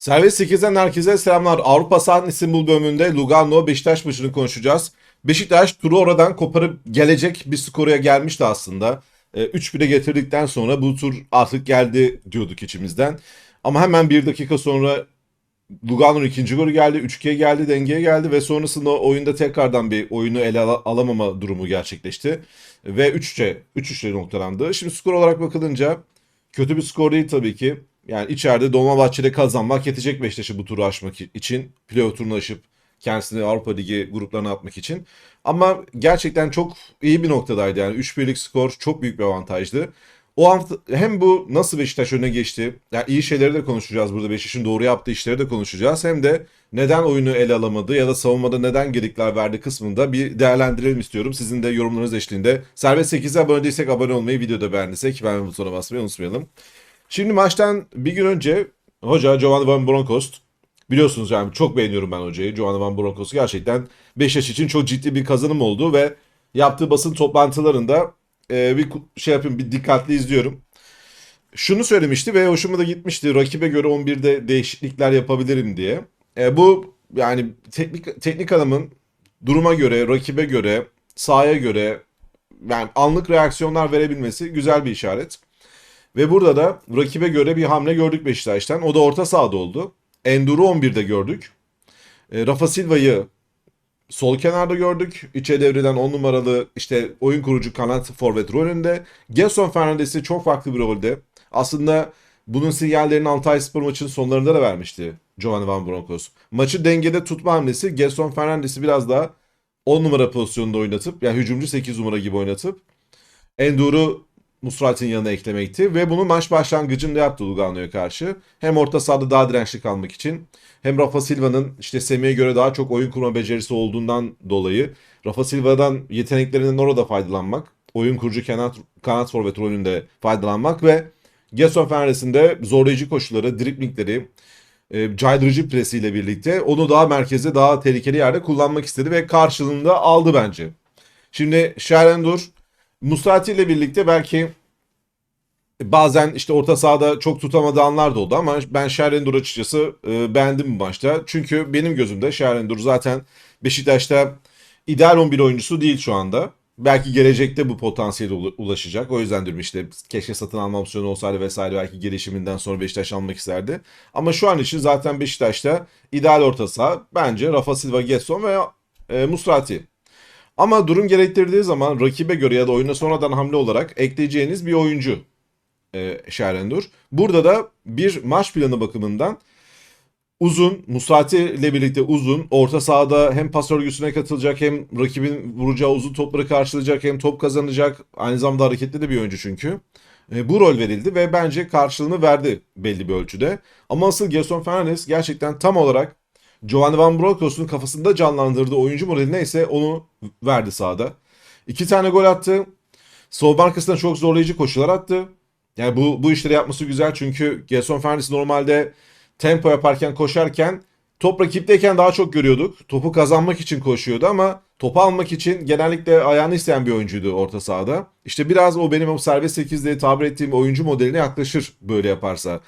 Servet 8'den herkese selamlar. Avrupa Sahan İstanbul bölümünde Lugano Beşiktaş maçını konuşacağız. Beşiktaş turu oradan koparıp gelecek bir skoruya gelmişti aslında. E, 3-1'e getirdikten sonra bu tur artık geldi diyorduk içimizden. Ama hemen bir dakika sonra Lugano'nun ikinci golü geldi. 3-2'ye geldi, dengeye geldi ve sonrasında oyunda tekrardan bir oyunu ele al- alamama durumu gerçekleşti. Ve 3-3'e 3-3'le noktalandı. Şimdi skor olarak bakılınca kötü bir skor değil tabii ki. Yani içeride Dolmabahçe'de kazanmak yetecek Beşiktaş'ı bu turu aşmak için. Playoff turunu aşıp kendisini Avrupa Ligi gruplarına atmak için. Ama gerçekten çok iyi bir noktadaydı. Yani 3-1'lik skor çok büyük bir avantajdı. O hafta hem bu nasıl Beşiktaş öne geçti. Yani iyi şeyleri de konuşacağız burada. Beşiktaş'ın doğru yaptığı işleri de konuşacağız. Hem de neden oyunu ele alamadı ya da savunmada neden gedikler verdi kısmında bir değerlendirelim istiyorum. Sizin de yorumlarınız eşliğinde. Servet 8'e abone değilsek abone olmayı, videoda beğendiysek beğen butonuna basmayı unutmayalım. Şimdi maçtan bir gün önce hoca Giovanni Van Bronckhorst biliyorsunuz yani çok beğeniyorum ben hocayı. Giovanni Van Bronckhorst gerçekten Beşiktaş için çok ciddi bir kazanım oldu ve yaptığı basın toplantılarında e, bir şey yapayım bir dikkatli izliyorum. Şunu söylemişti ve hoşuma da gitmişti. Rakibe göre 11'de değişiklikler yapabilirim diye. E, bu yani teknik teknik adamın duruma göre, rakibe göre, sahaya göre yani anlık reaksiyonlar verebilmesi güzel bir işaret. Ve burada da rakibe göre bir hamle gördük Beşiktaş'tan. O da orta sahada oldu. Endur'u 11'de gördük. E, Rafa Silva'yı sol kenarda gördük. İçe devrilen 10 numaralı işte oyun kurucu kanat forvet rolünde. Gelson Fernandes'i çok farklı bir rolde. Aslında bunun sinyallerini Antalyaspor maçının sonlarında da vermişti Giovanni Van Bronckhorst. Maçı dengede tutma hamlesi Gelson Fernandes'i biraz daha 10 numara pozisyonunda oynatıp yani hücumcu 8 numara gibi oynatıp Endur'u Musrat'ın yanına eklemekti ve bunu maç başlangıcında yaptı Lugano'ya karşı. Hem orta sahada daha dirençli kalmak için hem Rafa Silva'nın işte Semih'e göre daha çok oyun kurma becerisi olduğundan dolayı Rafa Silva'dan yeteneklerinden orada faydalanmak, oyun kurucu kanat, kanat forvet rolünde faydalanmak ve Gerson Fernandes'in de zorlayıcı koşuları, driplingleri, e, caydırıcı presiyle birlikte onu daha merkezde, daha tehlikeli yerde kullanmak istedi ve karşılığında aldı bence. Şimdi Şerendur Musrati ile birlikte belki bazen işte orta sahada çok tutamadığı anlar da oldu ama ben Şerendur açıkçası e, beğendim bu maçta. Çünkü benim gözümde Şerendur zaten Beşiktaş'ta ideal 11 oyuncusu değil şu anda. Belki gelecekte bu potansiyele ula- ulaşacak. O yüzden diyorum işte keşke satın alma opsiyonu olsaydı vesaire belki gelişiminden sonra Beşiktaş almak isterdi. Ama şu an için zaten Beşiktaş'ta ideal orta saha bence Rafa Silva, Getson ve e, Musrati. Ama durum gerektirdiği zaman rakibe göre ya da oyuna sonradan hamle olarak ekleyeceğiniz bir oyuncu e, Şerendur. Burada da bir maç planı bakımından uzun, Musrati ile birlikte uzun, orta sahada hem pas örgüsüne katılacak hem rakibin vuracağı uzun topları karşılayacak hem top kazanacak. Aynı zamanda hareketli de bir oyuncu çünkü. E, bu rol verildi ve bence karşılığını verdi belli bir ölçüde. Ama asıl Gerson Fernandes gerçekten tam olarak Giovanni Van Bronckhorst'un kafasında canlandırdığı oyuncu modeli neyse onu verdi sahada. İki tane gol attı. Sol arkasına çok zorlayıcı koşular attı. Yani bu, bu işleri yapması güzel çünkü Gerson Fernandes normalde tempo yaparken koşarken top rakipteyken daha çok görüyorduk. Topu kazanmak için koşuyordu ama topu almak için genellikle ayağını isteyen bir oyuncuydu orta sahada. İşte biraz o benim o serbest 8 diye tabir ettiğim oyuncu modeline yaklaşır böyle yaparsa.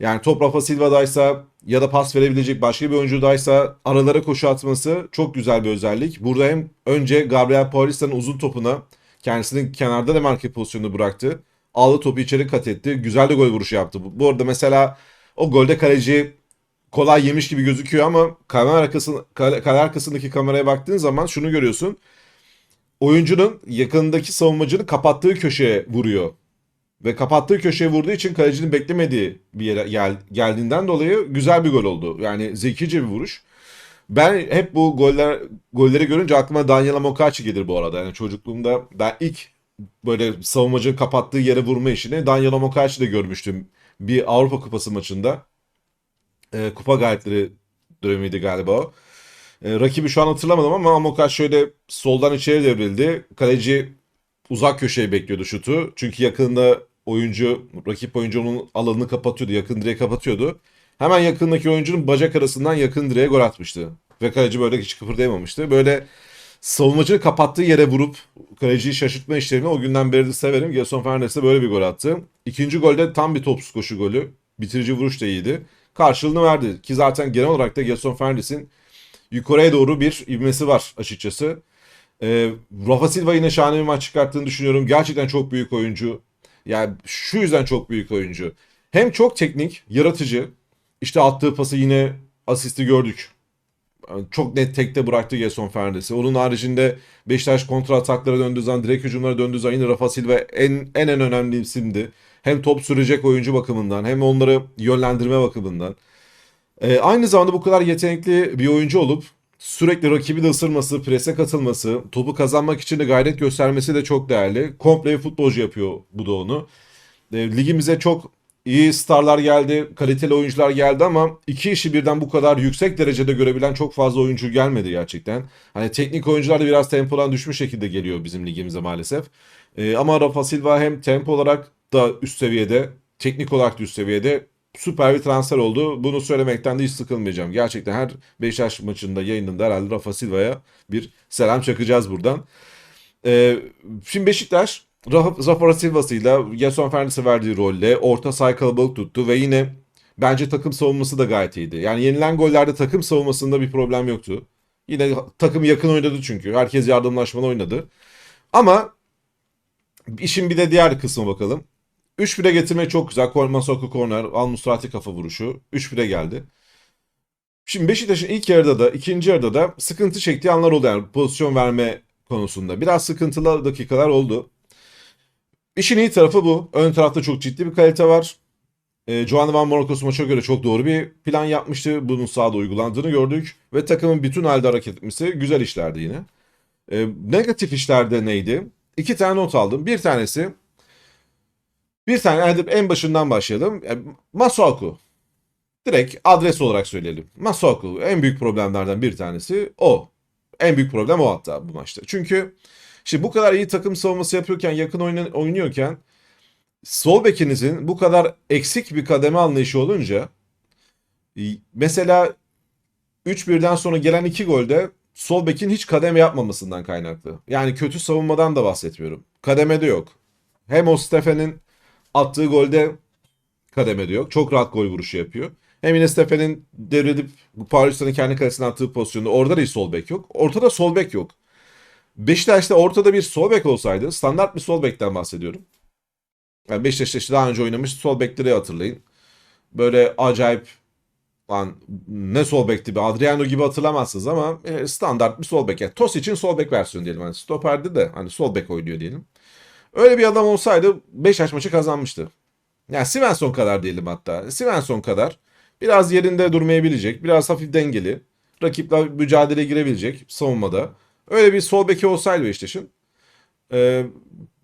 Yani top Rafa Silva'daysa ya da pas verebilecek başka bir oyuncudaysa aralara koşu atması çok güzel bir özellik. Burada hem önce Gabriel Paulista'nın uzun topuna kendisini kenarda demarke pozisyonunda bıraktı. Aldı topu içeri kat etti. Güzel de gol vuruşu yaptı. Bu, arada mesela o golde kaleci kolay yemiş gibi gözüküyor ama kamera arkası, kale, kale arkasındaki kameraya baktığın zaman şunu görüyorsun. Oyuncunun yakındaki savunmacının kapattığı köşeye vuruyor. Ve kapattığı köşeye vurduğu için kalecinin beklemediği bir yere gel, geldiğinden dolayı güzel bir gol oldu. Yani zekice bir vuruş. Ben hep bu goller golleri görünce aklıma Daniel Amokachi gelir bu arada. Yani çocukluğumda ben ilk böyle savunmacının kapattığı yere vurma işini Daniel Amokachi'de görmüştüm. Bir Avrupa Kupası maçında. E, kupa galipleri dönemiydi galiba o. E, rakibi şu an hatırlamadım ama Amokachi şöyle soldan içeri devrildi. Kaleci uzak köşeyi bekliyordu şutu. Çünkü yakında oyuncu, rakip oyuncu onun alanını kapatıyordu. Yakın direği kapatıyordu. Hemen yakındaki oyuncunun bacak arasından yakın direğe gol atmıştı. Ve kaleci böyle hiç kıpırdayamamıştı. Böyle savunmacının kapattığı yere vurup kaleciyi şaşırtma işlerini o günden beri de severim. Gelson Fernandes de böyle bir gol attı. İkinci golde tam bir topsuz koşu golü. Bitirici vuruş da iyiydi. karşılığını verdi. Ki zaten genel olarak da Gelson Fernandes'in yukarıya doğru bir ivmesi var açıkçası. Ee, Rafa Silva yine şahane bir maç çıkarttığını düşünüyorum. Gerçekten çok büyük oyuncu. Yani şu yüzden çok büyük oyuncu. Hem çok teknik, yaratıcı. İşte attığı pası yine asisti gördük. Çok net tekte bıraktı Gerson Fernandes'i. Onun haricinde Beşiktaş kontra ataklara döndüğü zaman, direkt hücumlara döndüğü zaman yine Rafa Silva en, en en önemli isimdi. Hem top sürecek oyuncu bakımından hem onları yönlendirme bakımından. Ee, aynı zamanda bu kadar yetenekli bir oyuncu olup sürekli rakibi de ısırması, prese katılması, topu kazanmak için de gayret göstermesi de çok değerli. Komple bir futbolcu yapıyor bu da onu. E, ligimize çok iyi starlar geldi, kaliteli oyuncular geldi ama iki işi birden bu kadar yüksek derecede görebilen çok fazla oyuncu gelmedi gerçekten. Hani teknik oyuncular da biraz tempodan düşmüş şekilde geliyor bizim ligimize maalesef. E, ama Rafa Silva hem tempo olarak da üst seviyede, teknik olarak da üst seviyede süper bir transfer oldu. Bunu söylemekten de hiç sıkılmayacağım. Gerçekten her Beşiktaş maçında yayınında herhalde Rafa Silva'ya bir selam çakacağız buradan. Ee, şimdi Beşiktaş Rafa, Silva'sıyla Gerson Fernandes'e verdiği rolle orta saha kalabalık tuttu ve yine bence takım savunması da gayet iyiydi. Yani yenilen gollerde takım savunmasında bir problem yoktu. Yine takım yakın oynadı çünkü. Herkes yardımlaşmalı oynadı. Ama işin bir de diğer kısmı bakalım. 3-1'e getirmek çok güzel. Masoko korner, Al Musrati kafa vuruşu. 3-1'e geldi. Şimdi Beşiktaş'ın ilk yarıda da ikinci yarıda da sıkıntı çektiği anlar oldu yani pozisyon verme konusunda. Biraz sıkıntılı dakikalar oldu. İşin iyi tarafı bu. Ön tarafta çok ciddi bir kalite var. E, Giovanni Van Bronckhorst maça göre çok doğru bir plan yapmıştı. Bunun sahada uygulandığını gördük. Ve takımın bütün halde hareket etmesi güzel işlerdi yine. E, negatif işlerde neydi? İki tane not aldım. Bir tanesi bir tane hadi en başından başlayalım. E, Masuaku. Direkt adres olarak söyleyelim. Masuaku en büyük problemlerden bir tanesi o. En büyük problem o hatta bu maçta. Çünkü şimdi bu kadar iyi takım savunması yapıyorken, yakın oynuyorken sol bekinizin bu kadar eksik bir kademe anlayışı olunca mesela 3-1'den sonra gelen 2 golde sol bekin hiç kademe yapmamasından kaynaklı. Yani kötü savunmadan da bahsetmiyorum. Kademede yok. Hem o Stefen'in attığı golde kademede yok. Çok rahat gol vuruşu yapıyor. Hem yine Stefen'in devredip Paris'in kendi kalesine attığı pozisyonda orada da hiç sol bek yok. Ortada sol bek yok. Beşiktaş'ta ortada bir sol bek olsaydı standart bir sol bekten bahsediyorum. Yani Beşiktaş'ta işte daha önce oynamış sol bekleri hatırlayın. Böyle acayip lan ne sol bekti be Adriano gibi hatırlamazsınız ama e, standart bir sol bek. Yani Tos için sol bek versiyonu diyelim. Hani stoperdi de hani sol bek oynuyor diyelim. Öyle bir adam olsaydı Beşiktaş maçı kazanmıştı. Yani Svensson kadar diyelim hatta. Svensson kadar. Biraz yerinde durmayabilecek. Biraz hafif dengeli. Rakiple mücadele girebilecek savunmada. Öyle bir sol beki olsaydı Beşiktaş'ın. Ee,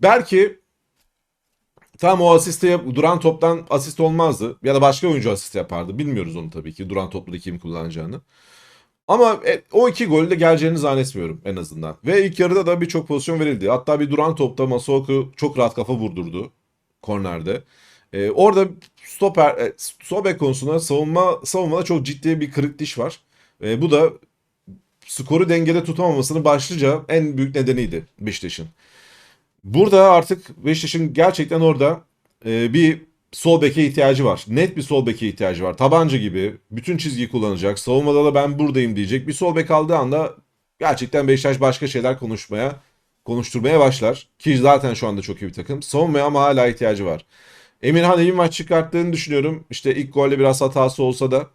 belki tam o asiste duran toptan asist olmazdı. Ya da başka oyuncu asist yapardı. Bilmiyoruz onu tabii ki. Duran toplu kim kullanacağını. Ama e, o iki golü de geleceğini zannetmiyorum en azından. Ve ilk yarıda da birçok pozisyon verildi. Hatta bir duran topta Masuaku çok rahat kafa vurdurdu kornerde. E, orada stoper, e, bek konusunda savunma savunmada çok ciddi bir kırık diş var. E, bu da skoru dengede tutamamasının başlıca en büyük nedeniydi Beşiktaş'ın. Burada artık Beşiktaş'ın gerçekten orada e, bir sol beke ihtiyacı var. Net bir sol beke ihtiyacı var. Tabanca gibi bütün çizgiyi kullanacak. Savunmada da ben buradayım diyecek. Bir sol bek aldığı anda gerçekten Beşiktaş başka şeyler konuşmaya, konuşturmaya başlar. Ki zaten şu anda çok iyi bir takım. Savunmaya ama hala ihtiyacı var. Emirhan iyi maç çıkarttığını düşünüyorum. İşte ilk golde biraz hatası olsa da.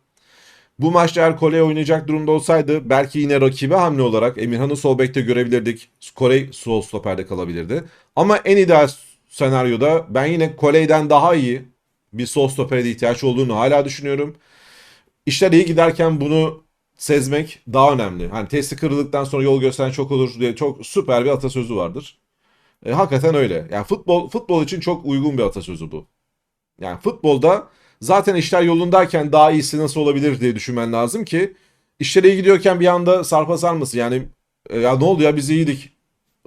Bu maçta eğer Kole oynayacak durumda olsaydı belki yine rakibe hamle olarak Emirhan'ı sol bekte görebilirdik. Kole sol stoperde kalabilirdi. Ama en ideal senaryoda ben yine Kole'den daha iyi bir sol stopere ihtiyaç olduğunu hala düşünüyorum. İşler iyi giderken bunu sezmek daha önemli. Hani testi kırıldıktan sonra yol gösteren çok olur diye çok süper bir atasözü vardır. E, hakikaten öyle. Yani futbol futbol için çok uygun bir atasözü bu. Yani futbolda zaten işler yolundayken daha iyisi nasıl olabilir diye düşünmen lazım ki işler iyi gidiyorken bir anda sarpa sarmasın. Yani e, ya ne oldu ya biz iyiydik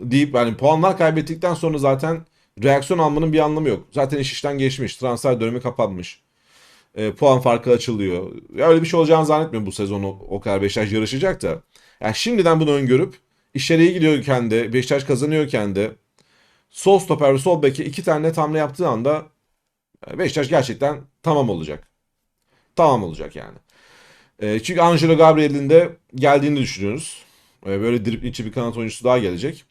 deyip yani puanlar kaybettikten sonra zaten reaksiyon almanın bir anlamı yok. Zaten iş işten geçmiş. Transfer dönemi kapanmış. E, puan farkı açılıyor. Ya öyle bir şey olacağını zannetmiyorum bu sezon o, kadar Beşiktaş yarışacak da. Yani şimdiden bunu öngörüp işler iyi gidiyorken de Beşiktaş kazanıyorken de sol stoper ve sol beki iki tane net hamle yaptığı anda Beşiktaş gerçekten tamam olacak. tamam olacak yani. E, çünkü Angelo Gabriel'in de geldiğini düşünüyoruz. E, böyle driplingçi bir kanat oyuncusu daha gelecek.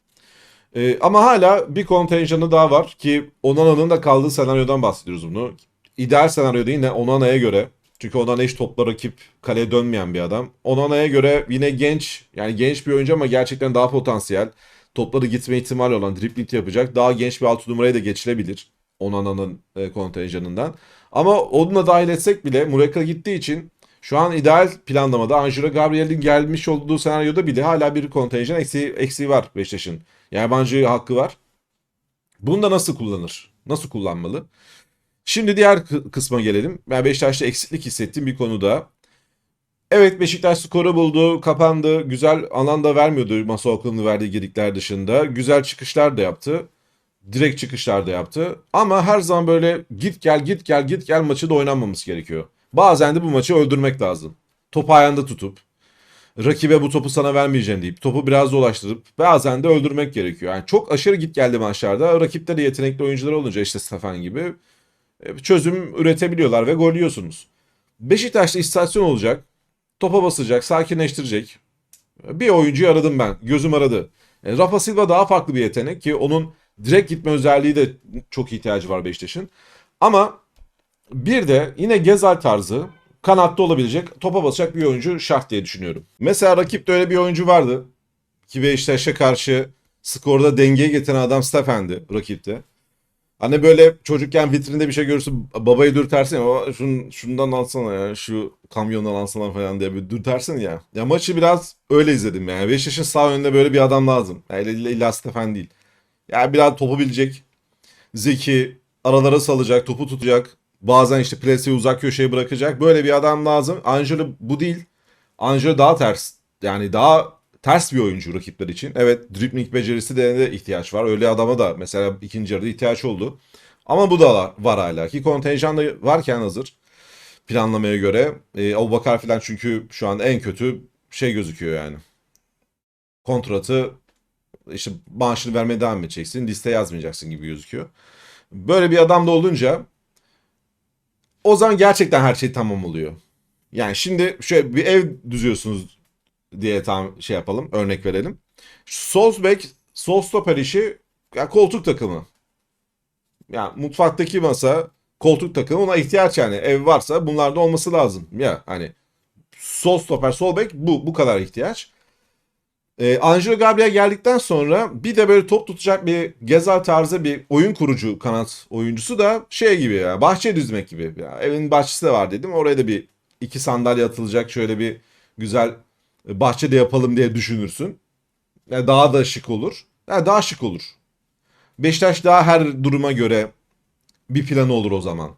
Ama hala bir kontenjanı daha var ki Onana'nın da kaldığı senaryodan bahsediyoruz bunu. İdeal senaryoda yine Onana'ya göre çünkü Onana hiç topla rakip kaleye dönmeyen bir adam. Onana'ya göre yine genç yani genç bir oyuncu ama gerçekten daha potansiyel. Topları gitme ihtimali olan dribling yapacak. Daha genç bir altı numaraya da geçilebilir. Onana'nın e, kontenjanından. Ama onu da dahil etsek bile Mureka gittiği için şu an ideal planlamada Angelo Gabriel'in gelmiş olduğu senaryoda bile hala bir kontenjan eksiği, eksiği var Beşiktaş'ın. Yabancı hakkı var. Bunu da nasıl kullanır? Nasıl kullanmalı? Şimdi diğer kı- kısma gelelim. Ben Beşiktaş'ta eksiklik hissettiğim bir konuda. Evet Beşiktaş skoru buldu, kapandı. Güzel alan da vermiyordu masa okulunu verdiği gedikler dışında. Güzel çıkışlar da yaptı. Direkt çıkışlar da yaptı. Ama her zaman böyle git gel git gel git gel maçı da oynanmaması gerekiyor. Bazen de bu maçı öldürmek lazım. Topu ayağında tutup rakibe bu topu sana vermeyeceğim deyip topu biraz dolaştırıp bazen de öldürmek gerekiyor. Yani çok aşırı git geldi maçlarda rakipte de yetenekli oyuncular olunca işte Stefan gibi e, çözüm üretebiliyorlar ve gol yiyorsunuz. Beşiktaş'ta istasyon olacak. Topa basacak, sakinleştirecek. Bir oyuncuyu aradım ben. Gözüm aradı. E, Rafa Silva daha farklı bir yetenek ki onun direkt gitme özelliği de çok ihtiyacı var Beşiktaş'ın. Ama bir de yine Gezal tarzı kanatta olabilecek topa basacak bir oyuncu şart diye düşünüyorum. Mesela rakipte öyle bir oyuncu vardı ki Beşiktaş'a karşı skorda dengeye getiren adam Stefen'di rakipte. Hani böyle çocukken vitrinde bir şey görürsün babayı dürtersin ya şun, şundan alsana ya şu kamyondan alsana falan diye bir dürtersin ya. Ya maçı biraz öyle izledim yani. Beşiktaş'ın sağ önünde böyle bir adam lazım. Yani illa, Stefan değil. Yani biraz topu bilecek. Zeki aralara salacak, topu tutacak. Bazen işte plasiyi uzak köşeye bırakacak. Böyle bir adam lazım. Angelo bu değil. Angelo daha ters. Yani daha ters bir oyuncu rakipler için. Evet dribbling becerisi de, ihtiyaç var. Öyle adama da mesela ikinci yarıda ihtiyaç oldu. Ama bu da var hala ki kontenjan da varken hazır planlamaya göre. E, Abu Bakar falan çünkü şu an en kötü şey gözüküyor yani. Kontratı işte maaşını vermeye devam edeceksin. Liste yazmayacaksın gibi gözüküyor. Böyle bir adam da olunca o zaman gerçekten her şey tamam oluyor. Yani şimdi şöyle bir ev düzüyorsunuz diye tam şey yapalım, örnek verelim. Sol bek, sol stoper işi ya koltuk takımı. Yani mutfaktaki masa, koltuk takımı ona ihtiyaç yani. Ev varsa bunlarda olması lazım. Ya hani sol stoper, sol bek bu bu kadar ihtiyaç. Ee, Angelo Gabriel geldikten sonra bir de böyle top tutacak bir Gezal tarzı bir oyun kurucu kanat oyuncusu da şey gibi ya bahçe düzmek gibi. Ya, evin bahçesi de var dedim. Oraya da bir iki sandalye atılacak şöyle bir güzel bahçede yapalım diye düşünürsün. Yani daha da şık olur. Yani daha şık olur. Beşiktaş daha her duruma göre bir planı olur o zaman.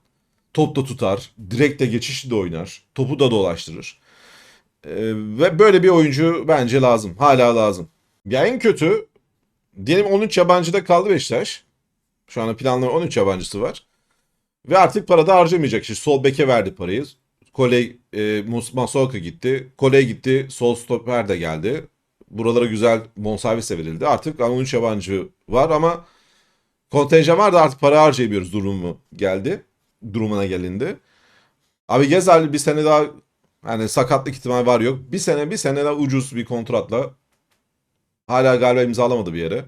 Top da tutar, direkte geçişi de oynar, topu da dolaştırır. Ee, ve böyle bir oyuncu bence lazım. Hala lazım. Ya en kötü diyelim 13 yabancıda kaldı Beşiktaş. Şu anda planlanan 13 yabancısı var. Ve artık para da harcamayacak. İşte sol beke verdi parayı. Kole e, Masoka gitti. Kole gitti. Sol stoper de geldi. Buralara güzel bonservis de verildi. Artık 13 yabancı var ama kontenjan var da artık para harcayamıyoruz durumu geldi. Durumuna gelindi. Abi Gezal bir sene daha hani sakatlık ihtimali var yok. Bir sene bir sene daha ucuz bir kontratla hala galiba imzalamadı bir yere.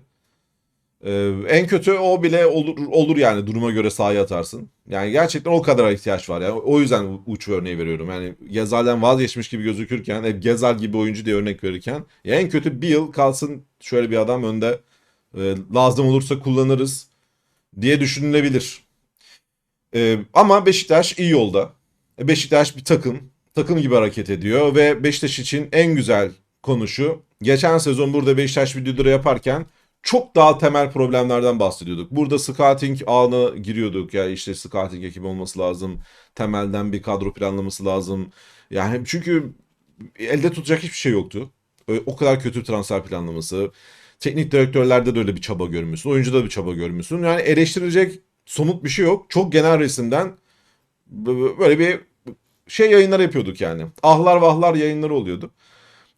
Ee, en kötü o bile olur, olur yani duruma göre sahaya atarsın. Yani gerçekten o kadar ihtiyaç var. Yani o yüzden uç örneği veriyorum. Yani Gezal'den vazgeçmiş gibi gözükürken hep Gezal gibi oyuncu diye örnek verirken ya en kötü bir yıl kalsın şöyle bir adam önde e, lazım olursa kullanırız diye düşünülebilir. E, ama Beşiktaş iyi yolda. E, Beşiktaş bir takım. Takım gibi hareket ediyor ve Beşiktaş için en güzel konu şu. Geçen sezon burada Beşiktaş videoları yaparken çok daha temel problemlerden bahsediyorduk. Burada scouting ağına giriyorduk. Ya işte scouting ekibi olması lazım. Temelden bir kadro planlaması lazım. Yani çünkü elde tutacak hiçbir şey yoktu. O kadar kötü transfer planlaması. Teknik direktörlerde de öyle bir çaba görmüyorsun. Oyuncuda da bir çaba görmüyorsun. Yani eleştirilecek somut bir şey yok. Çok genel resimden böyle bir şey yayınlar yapıyorduk yani. Ahlar vahlar yayınları oluyordu.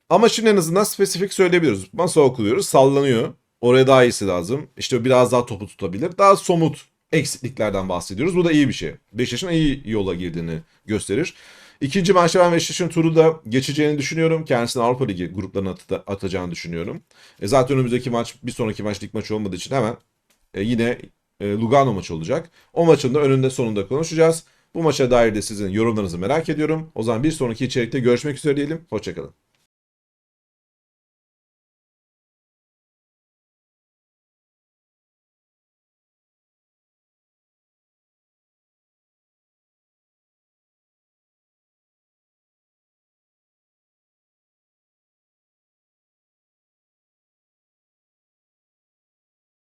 Ama şimdi en azından spesifik söyleyebiliyoruz. Masa okuluyoruz sallanıyor. Oraya daha iyisi lazım. İşte biraz daha topu tutabilir. Daha somut eksikliklerden bahsediyoruz. Bu da iyi bir şey. Beşiktaş'ın iyi yola girdiğini gösterir. İkinci maçta ben Beşiktaş'ın turu da geçeceğini düşünüyorum. Kendisini Avrupa Ligi gruplarına at- atacağını düşünüyorum. E zaten önümüzdeki maç bir sonraki maç lig maçı olmadığı için hemen e, yine e, Lugano maçı olacak. O maçın da önünde sonunda konuşacağız. Bu maça dair de sizin yorumlarınızı merak ediyorum. O zaman bir sonraki içerikte görüşmek üzere diyelim. Hoşçakalın.